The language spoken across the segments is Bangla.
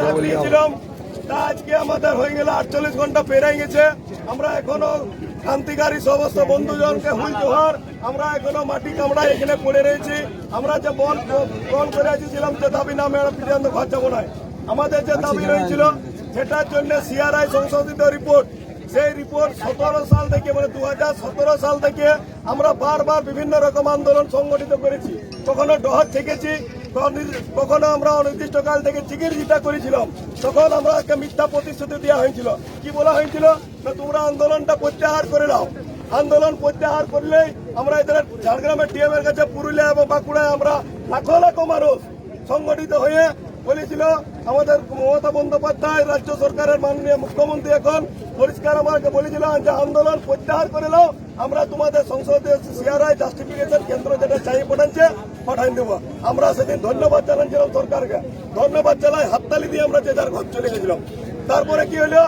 ডাক দিয়েছিলাম তা আজকে আমাদের হয়ে গেল আটচল্লিশ ঘণ্টা গেছে। আমরা এখনও ক্রান্তিকারী সমস্ত বন্ধুজনকে হুল জোহার আমরা এখনও মাটি এখানে পড়ে রয়েছি। আমরা যে বল বল করে এসেছিলাম যে দাবি পর্যন্ত ঘর যাব নাই আমাদের যে দাবি রয়েছিল সেটার জন্য সিআরআই সংশোধিত রিপোর্ট। সেই রিপোর্ট সতেরো সাল থেকে মানে দু হাজার সতেরো সাল থেকে আমরা বারবার বিভিন্ন রকম আন্দোলন সংগঠিত করেছি। কখনো ডহর থেকেছি কখনো- আমরা অনির্দিষ্টকাল থেকে চিকিৎসা করেছিলাম। তখন আমরা একটা মিথ্যা প্রতিশ্রুতি দেওয়া হয়েছিল। কি বলা হয়েছিল? না, তোমরা আন্দোলনটা প্রত্যাহার করে নাও। আন্দোলন প্রত্যাহার করলেই আমরা এদের ঝাড়গ্রামের টিএম এর কাছে পুরুলিয়া এবং বাঁকুড়ায় আমরা লাখো লাখো মানুষ সংগঠিত হয়ে বলেছিল, আমাদের মমতা বন্দ্যোপাধ্যায়, রাজ্য সরকারের মাননীয় মুখ্যমন্ত্রী এখন পরিষ্কার আমাকে বলেছিল যে আন্দোলন প্রত্যাহার করে নাও। আমরা তোমাদের সংসদে সিআরআই জাস্টিফিকেশন কেন্দ্র যেটা চাই পাঠাচ্ছে পাঠাই দেবো। আমরা সেদিন ধন্যবাদ জানাচ্ছিলাম সরকারকে। ধন্যবাদ জানাই হাততালি দিয়ে আমরা যে যার ঘর চলে গেছিলাম। তারপরে কি হলো?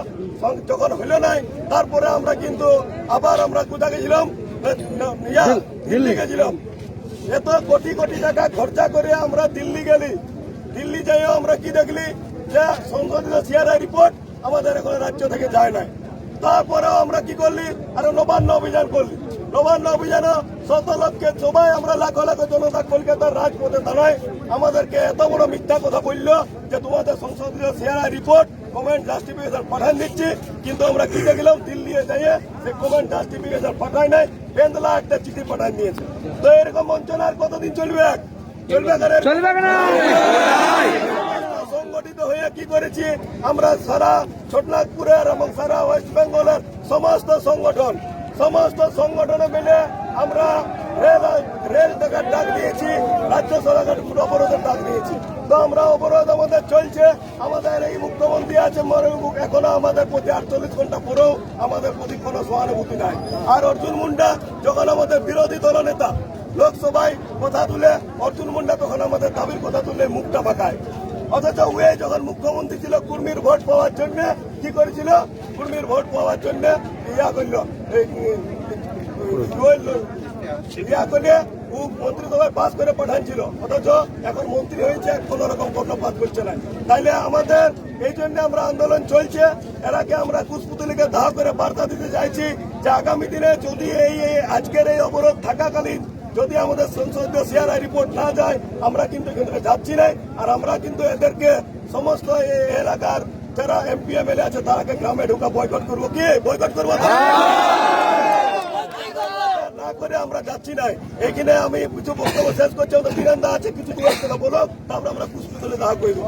যখন হলো নাই তারপরে আমরা কিন্তু আবার আমরা কোথা গেছিলাম? দিল্লি গেছিলাম। এত কোটি কোটি টাকা খরচা করে আমরা দিল্লি গেলি। দিল্লি যাইও আমরা কি দেখলি? যে সংশোধিত সিআরআই রিপোর্ট আমাদের এখন রাজ্য থেকে যায় নাই। তারপরেও আমরা কি করলি? আরও নবান্ন অভিযান করলি। নবান্ন অভিযানে শত লক্ষের সবাই আমরা লাখো লাখো জনতা কলকাতার রাজপথে দাঁড়ায়। আমাদেরকে এত বড় মিথ্যা কথা বলল যে তোমাদের সংসদীয় সেরা রিপোর্ট কমেন্ট জাস্টিফিকেশন পাঠান দিচ্ছি কিন্তু আমরা কি দেখলাম? দিল্লি যাইয়ে সে কমেন্ট জাস্টিফিকেশন পাঠায় নাই। বেন্দলা একটা চিঠি পাঠান দিয়েছে তো এরকম বঞ্চনা আর কতদিন চলবে? চলবে কারে? চলবে না সংগঠিত হয়ে কি করেছি? আমরা সারা ছোটনাগপুরের এবং সারা ওয়েস্ট বেঙ্গলের সমস্ত সংগঠন সমস্ত সংগঠনে মিলে আমরা রেল রেল থেকে ডাক দিয়েছি, রাজ্য সরকার অবরোধের ডাক দিয়েছি। তো আমরা অবরোধ আমাদের চলছে। আমাদের এই মুখ্যমন্ত্রী আছে এখনও আমাদের প্রতি আটচল্লিশ ঘণ্টা পরেও আমাদের প্রতি কোনো সহানুভূতি নাই। আর অর্জুন মুন্ডা যখন আমাদের বিরোধী দলনেতা লোকসভায় কথা তুলে, অর্জুন মুন্ডা তখন আমাদের দাবির কথা তুলে মুখটা পাকায় অথচ ওয়ে যখন মুখ্যমন্ত্রী ছিল, কুর্মির ভোট পাওয়ার জন্য কি করেছিল? কুর্মির ভোট পাওয়ার জন্য ইয়া করল। ইয়া করে ও মন্ত্রিসভায় পাস করে পাঠাচ্ছিল অথচ এখন মন্ত্রী হয়েছে, কোন রকম কর্ণপাত করছে না। তাইলে আমাদের এই জন্য আমরা আন্দোলন চলছে। এরাকে আমরা কুশপুতলিকে দাহ করে বার্তা দিতে চাইছি যে আগামী দিনে যদি এই আজকের এই অবরোধ থাকাকালীন যদি আমাদের সংসদীয় সিআরআই রিপোর্ট না যায়, আমরা কিন্তু এখান যাচ্ছি না। আর আমরা কিন্তু এদেরকে সমস্ত এলাকার যারা এমপি এমএলএ আছে, তারাকে গ্রামে ঢোকা বয়কট করব। কি? বয়কট করব না? করে আমরা যাচ্ছি না। এখানে আমি কিছু বক্তব্য শেষ করছি, আমাদের বীরেন্দা আছে, কিছু দু একটা বলো তারপরে আমরা পুষ্পিতলে দাহ করব